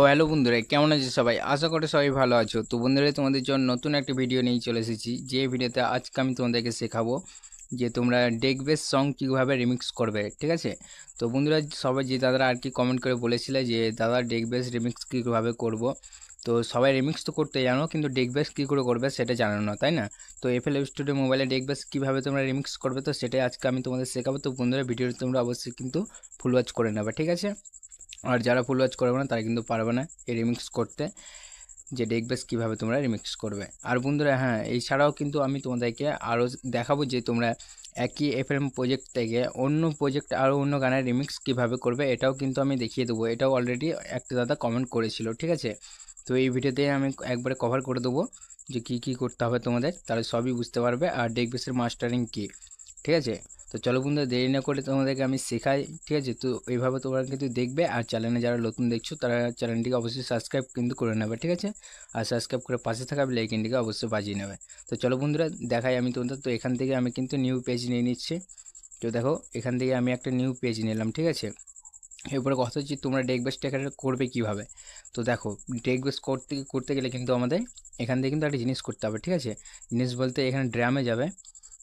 তো হ্যালো বন্ধুরা, কেমন আছো সবাই? আশা করি সবাই ভালো আছো। তো বন্ধুরা, তোমাদের জন্য নতুন একটা ভিডিও নিয়ে চলে এসেছি। যে ভিডিওতে আজকে আমি তোমাদেরকে শেখাবো যে তোমরা ডেক বেস সং কীভাবে রিমিক্স করবে, ঠিক আছে? তো বন্ধুরা, সবাই যে দাদারা আর কি কমেন্ট করে বলেছিলে যে, দাদা ডেক বেস রিমিক্স কীভাবে করব? তো সবাই রিমিক্স তো করতে জানো, কিন্তু ডেক বেস কী করে করবে সেটা জানো না, তাই না? তো এফএল স্টুডিও মোবাইলে ডেক বেস কীভাবে তোমরা রিমিক্স করবে, তো সেটাই আজকে আমি তোমাদের শেখাবো। তো বন্ধুরা ভিডিওটা তোমরা অবশ্যই কিন্তু ফুল ওয়াচ করে নেবে, ঠিক আছে? আর যারা ফুল ওয়াচ করবে না, তারা কিন্তু পারবে না এই রিমিক্স করতে, যে ডেকবেস কীভাবে তোমরা রিমিক্স করবে। আর বন্ধুরা হ্যাঁ এছাড়াও কিন্তু আমি তোমাদেরকে আরও দেখাবো যে তোমরা একই এফএম প্রজেক্ট থেকে অন্য প্রজেক্ট আরও অন্য গানের রিমিক্স কীভাবে করবে, এটাও কিন্তু আমি দেখিয়ে দেবো। এটাও অলরেডি একটা দাদা কমেন্ট করেছিল, ঠিক আছে? তো এই ভিডিওতে আমি একবারে কভার করে দেবো যে কী কী করতে হবে তোমাদের, তাহলে সবই বুঝতে পারবে। আর ডেকবেসের মাস্টারিং কী? ঠিক আছে? তো চলো বন্ধুরা, দেরি না করে তোমাদেরকে আমি শেখাই, ঠিক আছে? তো এইভাবে তোমরা কিন্তু দেখবে আর চ্যানেলে যারা নতুন দেখছ, তারা চ্যানেলটিকে অবশ্যই সাবস্ক্রাইব কিন্তু করে নেবে, ঠিক আছে? আর সাবস্ক্রাইব করে পাশে থাকা বেলাইকিনটিকে অবশ্যই বাজিয়ে নেবে। তো চলো বন্ধুরা, দেখাই আমি তোমাদের। তো এখান থেকে আমি কিন্তু নিউ পেজ নিয়ে নিচ্ছি। তো দেখো, এখান থেকে আমি একটা নিউ পেজ নিলাম, ঠিক আছে? এরপরে কথা হচ্ছে তোমরা ডেক বেস টেকার করবে কীভাবে? তো দেখো ডেক বেস করতে করতে গেলে কিন্তু আমাদের এখান থেকে কিন্তু একটা জিনিস করতে হবে, ঠিক আছে? জিনিস বলতে এখানে ড্রামে যাবে।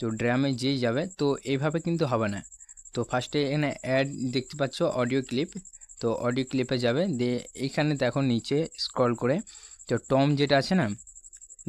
তো ড্রামে যেই যাবে, তো এইভাবে কিন্তু হবে না। তো ফার্স্টে এখানে অ্যাড দেখতে পাচ্ছ অডিও ক্লিপ তো অডিও ক্লিপে যাবে। দিয়ে এইখানে দেখো নিচে স্ক্রল করে, তো টম যেটা আছে না,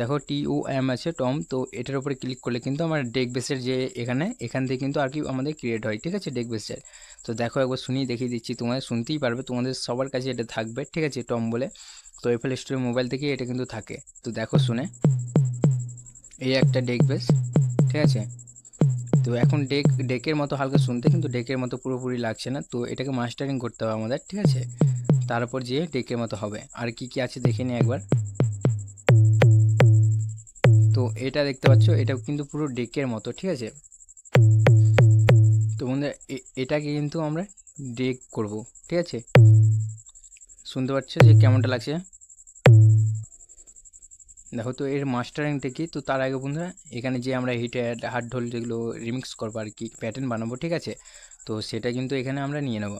দেখো টি ও এম আছে টম তো এটার উপরে ক্লিক করলে কিন্তু আমার ডেক বেসের যে এখানে, এখান থেকে কিন্তু আর কি আমাদের ক্রিয়েট হয়, ঠিক আছে ডেক বেসের তো দেখো একবার শুনিয়ে দেখিয়ে দিচ্ছি তোমাদের শুনতেই পারবে, তোমাদের সবার কাছে এটা থাকবে, ঠিক আছে টম বলে। তো এফএল স্টোরি মোবাইল থেকে এটা কিন্তু থাকে। তো দেখো শুনে, এই একটা ডেক বেস ঠিক আছে? তো এখন ডেক ডেকের মতো হালকা শুনতে, কিন্তু ডেকের মতো পুরোপুরি লাগছে না। তো এটাকে মাস্টারিং করতে হবে আমাদের, ঠিক আছে? তারপর যেয়ে ডেকের মতো হবে। আর কি কি আছে দেখে নিই একবার। তো এটা দেখতে পাচ্ছ এটা কিন্তু পুরো ডেকের মতো, ঠিক আছে? তো বন্ধুরা এটাকে কিন্তু আমরা ডেক করব, ঠিক আছে? শুনতে পাচ্ছ যে কেমনটা লাগছে? দেখো তো এর মাস্টারিংটা কি? তো তার আগে বন্ধুরা, এখানে যে আমরা হিট হার্ড ঢোল যেগুলো রিমিক্স করব আর কি প্যাটার্ন বানাবো, ঠিক আছে? তো সেটা কিন্তু এখানে আমরা নিয়ে নেব।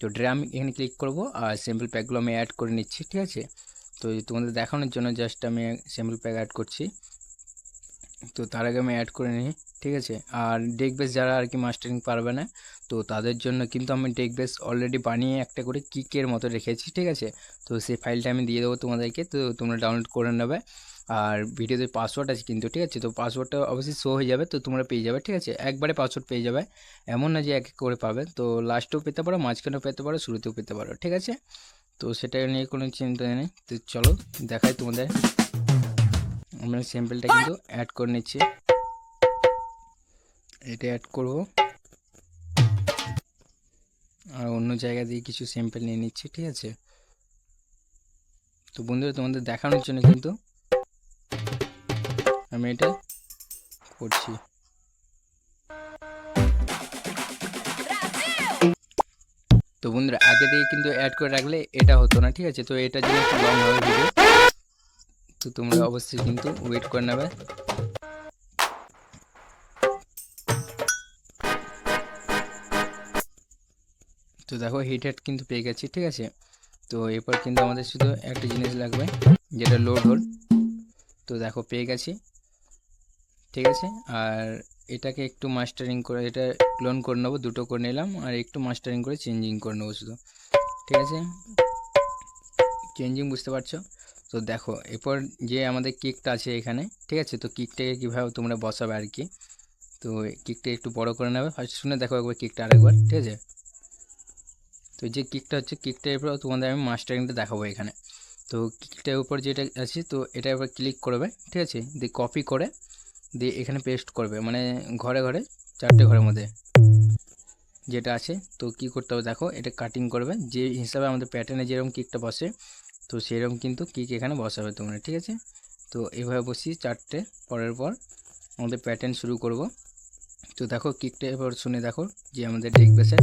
তো ড্রাম এখানে ক্লিক করব আর স্যাম্পল প্যাকগুলো আমি অ্যাড করে নিচ্ছি, ঠিক আছে? তো তোমাদের দেখানোর জন্য জাস্ট আমি স্যাম্পল প্যাক অ্যাড করছি। তো তার আগে আমি অ্যাড করে নিই, ঠিক আছে? আর বেস যারা আর কি মাস্টারিং পারবে না তো তাদের জন্য কিন্তু আমি ডেক বেস অলরেডি বানিয়ে একটা করে কিকের মতো রেখেছি, ঠিক আছে? তো সেই ফাইলটা আমি দিয়ে দেবো তোমাদেরকে, তো তোমরা ডাউনলোড করে নেবে। আর ভিডিওতে পাসওয়ার্ড আছে কিন্তু, ঠিক আছে? তো পাসওয়ার্ডটা অবশ্যই শো হয়ে যাবে, তো তোমরা পেয়ে যাবে, ঠিক আছে? একবারে পাসওয়ার্ড পেয়ে যাবে। এমন না যে এক এক করে পাবে। তো লাস্টেও পেতে পারো, মাঝখানেও পেতে পারো, শুরুতেও পেতে পারো, ঠিক আছে? তো সেটা নিয়ে কোনো চিন্তা নেই। তো চলো, দেখাই তোমাদের। আমরা স্যাম্পলটা কিন্তু অ্যাড করে নিচ্ছি। এটা অ্যাড করব। আর অন্য জায়গা দিয়ে কিছু স্যাম্পল নিয়ে নিচ্ছি, ঠিক আছে? তো বন্ধুরা, তোমাদের দেখানোর জন্য কিন্তু আমি এটা করছি। তো বন্ধুরা, আগে থেকে কিন্তু অ্যাড করে রাখলে এটা হতো না, ঠিক আছে? তো এটা জন্য একটু লং হবে তো তোমরা অবশ্যই কিন্তু ওয়েট করে নেবে। তো দেখো হিট হেড কিন্তু পেয়ে গেছি, ঠিক আছে? তো এরপর কিন্তু আমাদের শুধু একটা জিনিস লাগবে, যেটা লোড হোল তো দেখো পেয়ে গেছি, ঠিক আছে? আর এটাকে একটু মাস্টারিং করে, এটা ক্লোন করে নেব, দুটো করে নিলাম, আর একটু মাস্টারিং করে চেঞ্জিং করে নেব শুধু, ঠিক আছে? চেঞ্জিং বুঝতে পারছ? তো দেখো, এরপর যে আমাদের কিকটা আছে এখানে, ঠিক আছে? তো কিকটাকে কীভাবে তোমরা বসাবে আর কি? তো কিকটা একটু বড় করে নেবে। ফার্স্ট শুনে দেখো একবার কিকটা আরেকবার, ঠিক আছে? তো যে কিকটা হচ্ছে, কিকটার এরপর তোমাদের আমি মাস্টারিংটা দেখাবো এখানে। তো কিকটার উপর যেটা আছে, তো এটা এবার ক্লিক করবে, ঠিক আছে? দিয়ে কপি করে দিয়ে এখানে পেস্ট করবে মানে ঘরে ঘরে, চারটে ঘরের মধ্যে যেটা আছে। তো কি করতে হবে দেখো, এটা কাটিং করবে, যে হিসাবে আমাদের প্যাটার্নে যেরকম কিকটা বসে, তো সেরকম কিন্তু কিক এখানে বসাবে তোমরা, ঠিক আছে? তো এভাবে বসি চারটে পরের পর আমাদের প্যাটার্ন শুরু করব। তো দেখো, কিকটা এবার শুনে দেখো যে আমাদের ডেক বেসে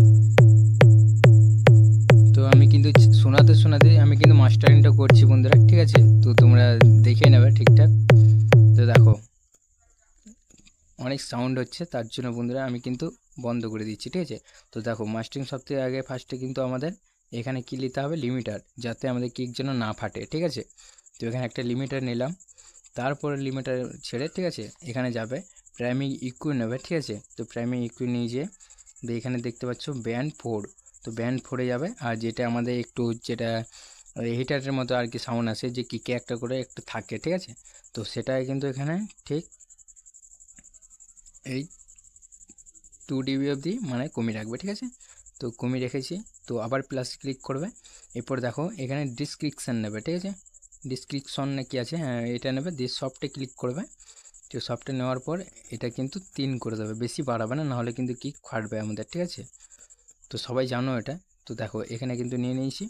তো আমি কিন্তু শোনাতে শোনাতে আমি কিন্তু মাস্টারিংটা করছি বন্ধুরা, ঠিক আছে? তো তোমরা দেখে নেবে ঠিকঠাক। তো দেখো, অনেক সাউন্ড হচ্ছে, তার জন্য বন্ধুরা আমি কিন্তু বন্ধ করে দিচ্ছি, ঠিক আছে? তো দেখো মাস্টারিং সবথেকে আগে ফার্স্টে কিন্তু আমাদের এখানে কি নিতে হবে? লিমিটার যাতে আমাদের কিক যেন না ফাটে, ঠিক আছে? তো এখানে একটা লিমিটার নিলাম, তারপরে লিমিটার ছেড়ে, ঠিক আছে? এখানে যাবে প্রাইমিং ইকুই নেবে, ঠিক আছে? তো প্রাইমিং ইকুই নিয়ে যেয়ে, এখানে দেখতে পাচ্ছ ব্যান্ড ফোর তো ব্যান্ড ফোরে যাবে। আর যেটা আমাদের একটু যেটা হিটারের মতো আর কি সাউন্ড আসে যে কিকে একটা করে একটু থাকে, ঠিক আছে? তো সেটা কিন্তু এখানে ঠিক এই টু ডিবি অবধি মানে কমিয়ে রাখবে, ঠিক আছে? তো কমিয়ে রেখেছি। তো আবার প্লাস ক্লিক করবে। এরপর দেখো এখানে ডিসক্রিপশান নেবে, ঠিক আছে? ডিসক্রিপশন না কি আছে? হ্যাঁ এটা নেবে। দিয়ে সফটে ক্লিক করবে। তো সফটে নেওয়ার পর এটা কিন্তু তিন করে দেবে। বেশি বাড়াবে না, নাহলে কিন্তু কি ফাটবে আমাদের, ঠিক আছে? তো সবাই জানো এটা। তো দেখো, এখানে কিন্তু নিয়ে নিয়েছি।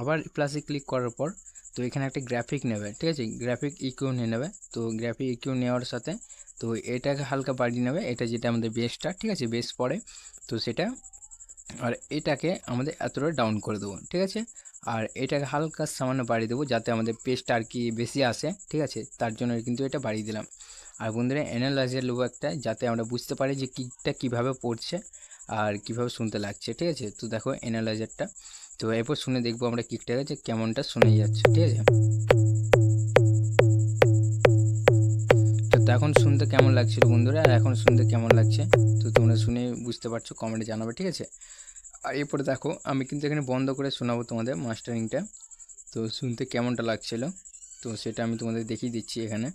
আবার প্লাসে ক্লিক করার পর, তো এখানে একটা গ্রাফিক নেবে, ঠিক আছে? গ্রাফিক ইকিউ নিয়ে নেবে। তো গ্রাফিক ইকিউ নেওয়ার সাথে, তো এটাকে হালকা বাড়িয়ে নেবে। এটা যেটা আমাদের বেসটা ঠিক আছে? বেস পড়ে তো সেটা, আর এটাকে আমাদের এতটা ডাউন করে দেবো, ঠিক আছে? আর এটাকে হালকা সামান্য বাড়িয়ে দেবো, যাতে আমাদের পেস্টটা আর কি বেশি আসে, ঠিক আছে? তার জন্য কিন্তু এটা বাড়িয়ে দিলাম। আর বন্ধুরা অ্যানালাইজার নেব একটা, যাতে আমরা বুঝতে পারি যে কিকটা কীভাবে পড়ছে। আর কীভাবে শুনতে লাগছে, ঠিক আছে? তো দেখো অ্যানালাইজারটা তো এরপর শুনে দেখব আমরা কিকটাকে যে কেমনটা শুনে যাচ্ছে, ঠিক আছে? তো এখন শুনতে কেমন লাগছিল বন্ধুরা? আর এখন শুনতে কেমন লাগছে? তো তোমরা শুনে বুঝতে পারছ কমেন্টে জানাবে, ঠিক আছে? আর এরপরে দেখো, আমি কিন্তু এখানে বন্ধ করে শোনাবো তোমাদের মাস্টারিংটা তো শুনতে কেমনটা লাগছিল? তো সেটা আমি তোমাদের দেখিয়ে দিচ্ছি এখানে।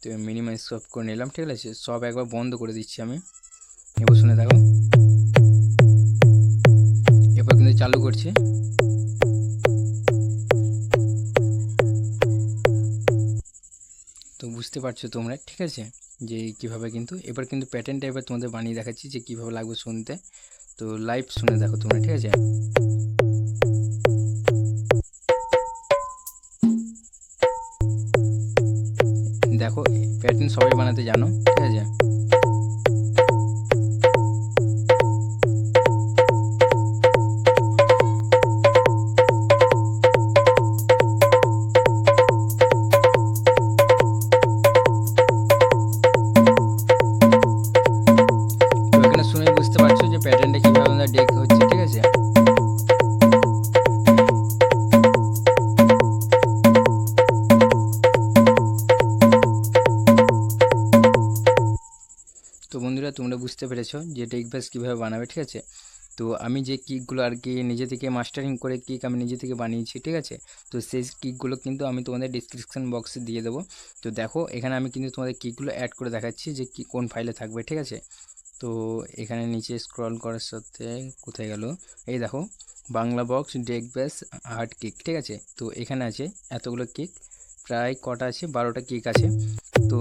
তো মিনিমাইজ সব করে নিলাম, ঠিক আছে? সব একবার বন্ধ করে দিচ্ছি আমি। এবার শুনে দেখো। চালু করছি। তো বুঝতে পারছ তোমরা, ঠিক আছে? যে কীভাবে কিন্তু, এবার কিন্তু প্যাটার্নটা এবার তোমাদের বানিয়ে দেখাচ্ছি যে কীভাবে লাগবে শুনতে। তো লাইভ শুনে দেখো তোমরা, ঠিক আছে? দেখো প্যাটার্ন সবাই বানাতে জানো, ঠিক আছে? তো বন্ধুরা, তোমরা বুঝতে পেরেছ যে ডেক বেস কীভাবে বানাবে, ঠিক আছে? তো আমি যে কিকগুলো আর কি নিজে থেকে মাস্টারিং করে কিক আমি নিজে থেকে বানিয়েছি, ঠিক আছে? তো সেই কিকগুলো কিন্তু আমি তোমাদের ডিসক্রিপশান বক্সে দিয়ে দেবো। তো দেখো, এখানে আমি কিন্তু তোমাদের কিকগুলো অ্যাড করে দেখাচ্ছি যে কি, কোন ফাইলে থাকবে, ঠিক আছে? তো এখানে নিচে স্ক্রল করার সাথে কোথায় গেল? এই দেখো, Bangla box deck bass hard kick ঠিক আছে? তো এখানে আছে এতগুলো কিক প্রায় কটা আছে, বারোটা কিক আছে। তো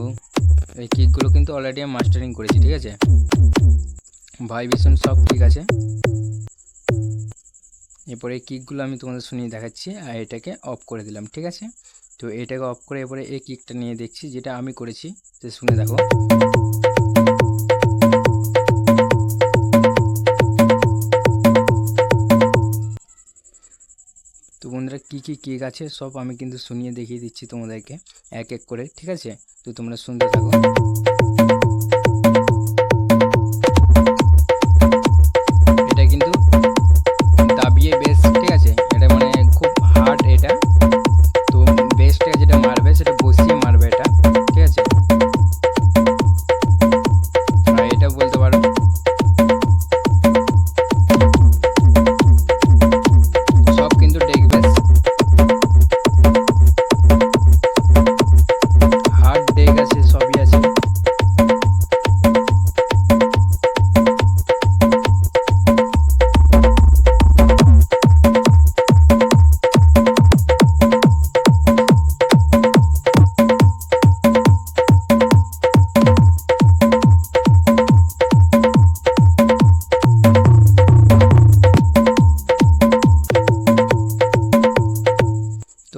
এই কিকগুলো কিন্তু অলরেডি আমি মাস্টারিং করেছি, ঠিক আছে? ভাইব্রেশন সব ঠিক আছে? এরপরে এই কিকগুলো আমি তোমাদের শুনিয়ে দেখাচ্ছি, আর এটাকে অফ করে দিলাম, ঠিক আছে? তো এটাকে অফ করে এরপরে এই কিকটা নিয়ে দেখছি, যেটা আমি করেছি, তো শুনে দেখো। কী কী কেক আছে সব আমি কিন্তু শুনিয়ে দেখিয়ে দিচ্ছি তোমাদেরকে, এক এক করে, ঠিক আছে? তো তোমরা শুনতে থাকো।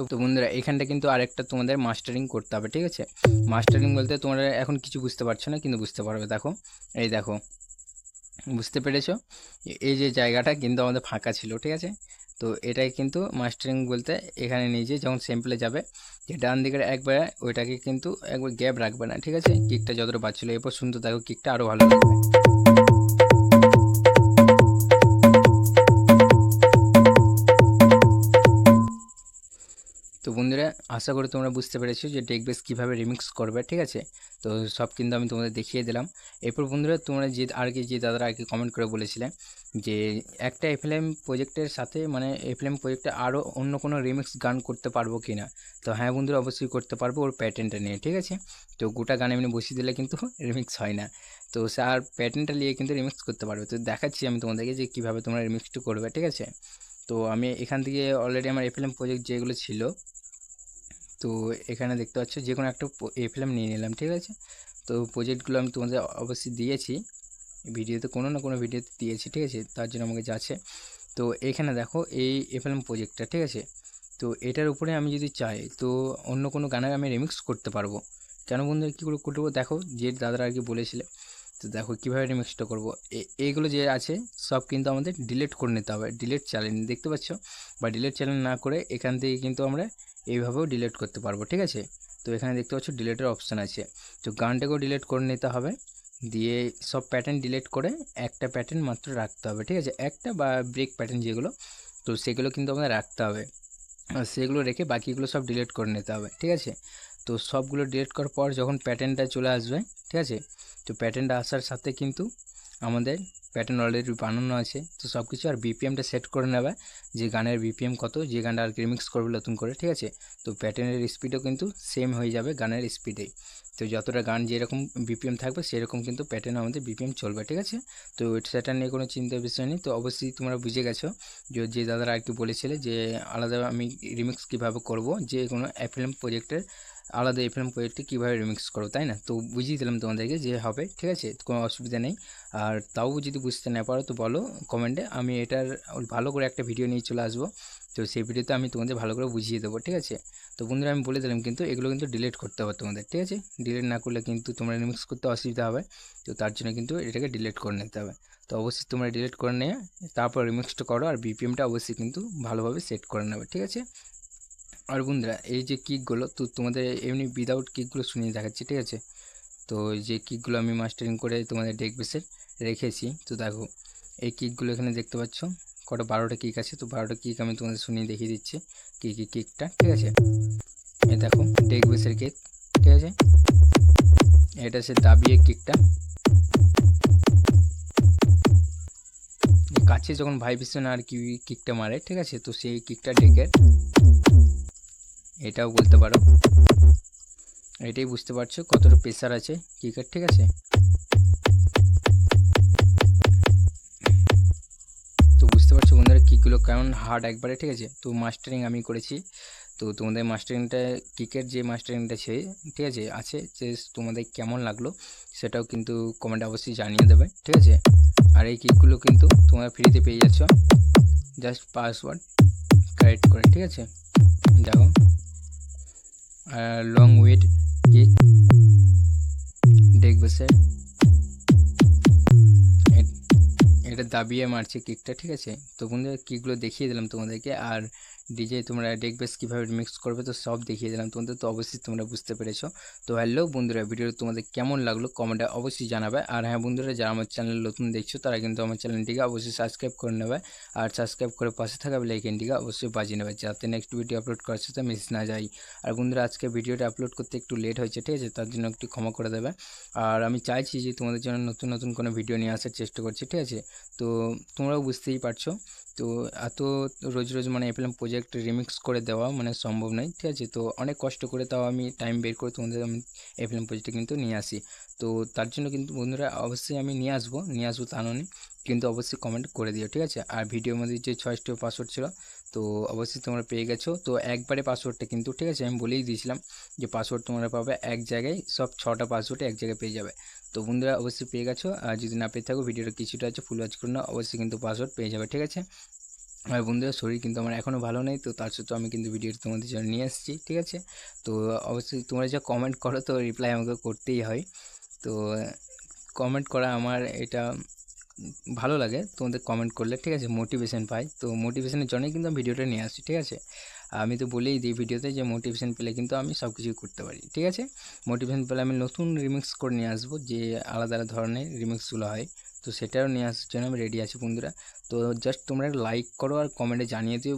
তো তো বন্ধুরা, এখানটা কিন্তু আরেকটা তোমাদের মাস্টারিং করতে হবে, ঠিক আছে? মাস্টারিং বলতে তোমরা এখন কিছু বুঝতে পারছ না, কিন্তু বুঝতে পারবে, দেখো। এই দেখো, বুঝতে পেরেছ? এই যে জায়গাটা কিন্তু আমাদের ফাঁকা ছিল, ঠিক আছে? তো এটাই কিন্তু মাস্টারিং বলতে এখানে নিজে যখন স্যাম্পলে যাবে, যে ডান দিকের একবার ওইটাকে কিন্তু একবার গ্যাপ রাখবে না, ঠিক আছে? কিকটা যতটা বাজছিল এরপর শুনতে দেখো কিকটা আরও ভালো লাগবে বন্ধুরা, আশা করি তোমরা বুঝতে পেরেছ যে ডেক বেস কীভাবে রিমিক্স করবে, ঠিক আছে? তো সব কিন্তু আমি তোমাদের দেখিয়ে দিলাম। এরপর বন্ধুরা, তোমরা যে আর কি, যে দাদারা আর কি কমেন্ট করে বলেছিলে যে একটা এফএলএম প্রজেক্টের সাথে মানে এফএলএম প্রজেক্টে আরও অন্য কোনো রিমিক্স গান করতে পারব কি না তো হ্যাঁ বন্ধুরা, অবশ্যই করতে পারব ওর প্যাটার্নটা নিয়ে, ঠিক আছে? তো গোটা গান এমনি বসিয়ে দিলে কিন্তু রিমিক্স হয় না। তো সে আর প্যাটার্নটা নিয়ে কিন্তু রিমিক্স করতে পারবে। তো দেখাচ্ছি আমি তোমাদেরকে যে কীভাবে তোমরা রিমিক্সটা করবে, ঠিক আছে? তো আমি এখান থেকে অলরেডি আমার এফএলএম প্রজেক্ট যেগুলো ছিল তো এখানে দেখতে পাচ্ছ যে কোনো একটা এফএলএম নিয়ে নিলাম, ঠিক আছে? তো প্রজেক্টগুলো আমি তোমাদের অবশ্যই দিয়েছি। ভিডিওতে কোনো না কোনো ভিডিওতে দিয়েছি, ঠিক আছে? তার জন্য আমাকে যাচ্ছে তো এখানে দেখো এই এফএলএম প্রজেক্টটা ঠিক আছে? তো এটার উপরে আমি যদি চাই, তো অন্য কোনো গানের আমি রিমিক্স করতে পারব। কেন বন্ধু কী করে করব? দেখো, যে দাদারা আর কি বলেছিলে। তো দেখো কীভাবে রিমিক্সটা করব? এইগুলো যে আছে, সব কিন্তু আমাদের ডিলেট করে নিতে হবে। ডিলেট চ্যানেল দেখতে পাচ্ছ? বা ডিলেট চ্যানেল না করে এখান থেকে কিন্তু আমরা এইভাবেও ডিলেট করতে পারব, ঠিক আছে? তো এখানে দেখতে পাচ্ছ ডিলেটের অপশান আছে। তো গানটাকেও ডিলেট করে নিতে হবে। দিয়ে সব প্যাটার্ন ডিলেট করে একটা প্যাটার্ন মাত্র রাখতে হবে, ঠিক আছে? একটা বা ব্রেক প্যাটার্ন যেগুলো, তো সেগুলো কিন্তু আমাদের রাখতে হবে। সেগুলো রেখে বাকিগুলো সব ডিলিট করে নিতে হবে, ঠিক আছে? তো সবগুলো ডিলিট করার পর যখন প্যাটার্নটা চলে আসবে, ঠিক আছে? তো প্যাটার্নটা আসার সাথে কিন্তু আমাদের প্যাটার্ন অলরেডি বানানো আছে। তো সব কিছু আর বিপিএমটা সেট করে নেবে, যে গানের বিপিএম কত, যে গানটা আর কি রিমিক্স করবে নতুন করে, ঠিক আছে? তো প্যাটার্নের স্পিডও কিন্তু সেম হয়ে যাবে গানের স্পিডে তো যতটা গান যেরকম বিপিএম থাকবে, সেরকম কিন্তু প্যাটার্ন আমাদের বিপিএম চলবে, ঠিক আছে? তো সেটা নিয়ে কোনো চিন্তার বিষয় নেই। তো অবশ্যই তোমরা বুঝে গেছো যে যে দাদারা আর কি বলেছিলে যে, আলাদা আমি রিমিক্স কীভাবে করব, যে কোনো অ্যাফিল্ম প্রজেক্টের আলাদা এফএম প্রজেক্টে কীভাবে রিমিক্স করো, তাই না? তো বুঝিয়ে দিলাম তোমাদেরকে যে হবে, ঠিক আছে? কোনো অসুবিধা নেই। আর তাও যদি বুঝতে না পারো তো বলো কমেন্টে আমি এটার ভালো করে একটা ভিডিও নিয়ে চলে আসব। তো সেই ভিডিওতে আমি তোমাদের ভালো করে বুঝিয়ে দেবো, ঠিক আছে? তো বন্ধুরা, আমি বলে দিলাম কিন্তু এগুলো কিন্তু ডিলিট করতে হবে তোমাদের, ঠিক আছে? ডিলিট না করলে কিন্তু তোমরা রিমিক্স করতে অসুবিধা হবে। তো তার জন্য কিন্তু এটাকে ডিলিট করে নিতে হবে। তো অবশ্যই তোমরা ডিলিট করে নিয়ে তারপর রিমিক্সটা করো আর বিপিএমটা অবশ্যই কিন্তু ভালোভাবে সেট করে নেবে, ঠিক আছে? আর বন্ধুরা, এই যে কিকগুলো তো তোমাদের এমনি উইদাউট কিকগুলো শুনিয়ে দেখাচ্ছি, ঠিক আছে? তো যে কিকগুলো আমি মাস্টারিং করে তোমাদের ডেক বেসের রেখেছি, তো দেখো, এই কিকগুলো এখানে দেখতে পাচ্ছ? কটা বারোটা কিক আছে, তো বারোটা কিক আমি তোমাদের শুনিয়ে দেখিয়ে দিচ্ছি, কী কী কিকটা ঠিক আছে? এই দেখো ডেক বেসের কেক ঠিক আছে? এটা সে দাবিয়ে কিকটা কাছে যখন ভাইব্রেশন আর কি কিকটা মারে, ঠিক আছে? তো সেই কিকটা ডেকের এটাও বলতে পারো। এটাই বুঝতে পারছ কতটা প্রেশার আছে। ক্রিকেট ঠিক আছে? তো বুঝতে পারছ বন্ধুরা কিকগুলো কেমন হার্ড একবারে, ঠিক আছে? তো মাস্টারিং আমি করেছি। তো তোমাদের মাস্টারিংটা ক্রিকেট যে মাস্টারিংটা আছে ঠিক আছে আছে, যে তোমাদের কেমন লাগল সেটাও কিন্তু কমেন্ট অবশ্যই জানিয়ে দেবে, ঠিক আছে? আর এই কিকগুলো কিন্তু তোমরা ফ্রিতে পেয়ে যাচ্ছ। জাস্ট পাসওয়ার্ড কারেক্ট করে, ঠিক আছে? দেখো। লং ওয়েট কি? দেখবে স্যার এটা দাবিয়ে মারছে কিকটা, ঠিক আছে? তো বন্ধুরা, কিকগুলো দেখিয়ে দিলাম তোমাদেরকে। আর ডিজে তোমরা ডেক বেস কীভাবে মিক্স করবে, তো সব দেখিয়ে দিলাম তোমাদের, তো অবশ্যই তোমরা বুঝতে পেরেছ। তো হ্যালো বন্ধুরা ভিডিও তোমাদের কেমন লাগল কমেন্টে অবশ্যই জানাবে। আর হ্যাঁ বন্ধুরা, যারা আমার চ্যানেল নতুন দেখছ, তারা কিন্তু আমার চ্যানেলটিকে অবশ্যই সাবস্ক্রাইব করে নেবে। আর সাবস্ক্রাইব করে পাশে থাকা বেলাইকেনটিকে অবশ্যই বাজিয়ে নেবে, যাতে নেক্সট ভিডিও আপলোড করার সাথে মিস না যায় আর বন্ধুরা, আজকে ভিডিওটা আপলোড করতে একটু লেট হয়েছে, ঠিক আছে? তার জন্য একটু ক্ষমা করে দেবে। আর আমি চাইছি যে তোমাদের জন্য নতুন নতুন কোনো ভিডিও নিয়ে আসার চেষ্টা করছি, ঠিক আছে? তো তোমরাও বুঝতেই পারছ। তো এত রোজ রোজ মানে এফএলএম প্রজেক্ট রিমিক্স করে দেওয়া মানে সম্ভব নয়, ঠিক আছে? তো অনেক কষ্ট করে তাও আমি টাইম বের করে তোমাদের আমি এফএলএম প্রজেক্টে কিন্তু নিয়ে আসি। তো তার জন্য কিন্তু বন্ধুরা অবশ্যই আমি নিয়ে আসব নিয়ে আসব তা নয়, কিন্তু অবশ্যই কমেন্ট করে দিও, ঠিক আছে? আর ভিডিওর মধ্যে যে ছয়টি পাসওয়ার্ড ছিল, তো অবশ্যই তোমরা পেয়ে গেছো। তো একবারে পাসওয়ার্ডটা কিন্তু, ঠিক আছে? আমি বলেই দিয়েছিলাম যে পাসওয়ার্ড তোমরা পাবে এক জায়গায় সব ছটা পাসওয়ার্ডে এক জায়গায় পেয়ে যাবে। তো বন্ধুরা অবশ্যই পেয়ে গেছো। আর যদি না পেয়ে থাকো, ভিডিওটা কিছুটা আছে ফুল ওয়াচ করে না, অবশ্যই কিন্তু পাসওয়ার্ড পেয়ে যাবে, ঠিক আছে? আর বন্ধুরা শরীর কিন্তু আমার এখনও ভালো নেই, তো তার সত্ত্বেও আমি কিন্তু ভিডিওটা তোমাদের জন্য নিয়ে আসছি ঠিক আছে? তো অবশ্যই তোমরা যা কমেন্ট করো তো রিপ্লাই আমাকে করতেই হয়। তো কমেন্ট করা আমার এটা ভালো লাগে, তোমাদের কমেন্ট করলে, ঠিক আছে? মোটিভেশন পাই। তো মোটিভেশনের জন্যই কিন্তু আমি ভিডিওটা নিয়ে আসছি, ঠিক আছে? আমি তো বলেই দিই ভিডিওতে যে মোটিভেশন পেলে কিন্তু আমি সব কিছুই করতে পারি, ঠিক আছে? মোটিভেশন পেলে আমি নতুন রিমিক্স করে নিয়ে আসব, যে আলাদা আলাদা ধরনের রিমিক্সগুলো হয়। তো সেটাও নিয়ে আসার জন্য আমি রেডি আছি, বন্ধুরা। তো জাস্ট তোমরা লাইক করো আর কমেন্টে জানিয়ে দিও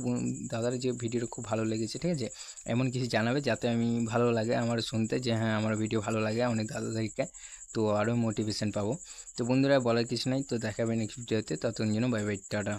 দাদার যে ভিডিওটা খুব ভালো লেগেছে, ঠিক আছে? এমন কিছু জানাবে যাতে আমি ভালো লাগে আমার শুনতে, যে হ্যাঁ আমার ভিডিও ভালো লাগে অনেক দাদা দাদাদেরকে। তো আরও মোটিভেশন পাবো। তো বন্ধুরা, বলার কিছু নাই। তো দেখাবে নেক্সট ভিডিওতে ততক্ষণ জন্য বাই বাই টাটা।